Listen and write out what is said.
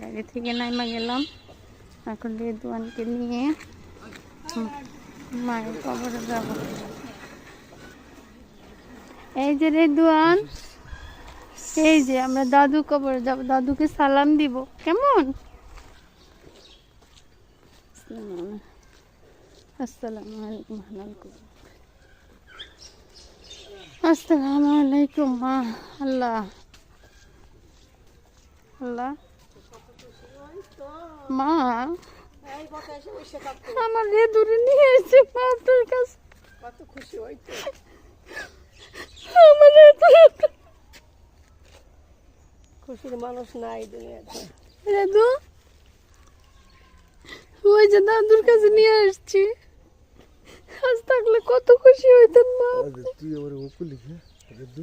গাড়ি থেকে নাইমা গেলাম। এখন রেদুয়ানকে নিয়ে মায়ের কবরে যাব। এই যে রেদুয়ান এই যে আমরা দাদু কবরে যাব, দাদুকে সালাম দিব। কেমন? আসসালামু আলাইকুম আসসালামু আলাইকুম মা, আল্লাহ। আল্লাহ। মা আমার রেদুরে নিয়ে এসে মা আপনার কাছে। কত খুশি হইতো আমার খুশির মানুষ নাই দুনিয়াতে। রেদু ওই যে দাদুর কাছে নিয়ে আসছি। আজ থাকলে কত খুশি হইতেন মা। তুই আমার রেদু রেদু।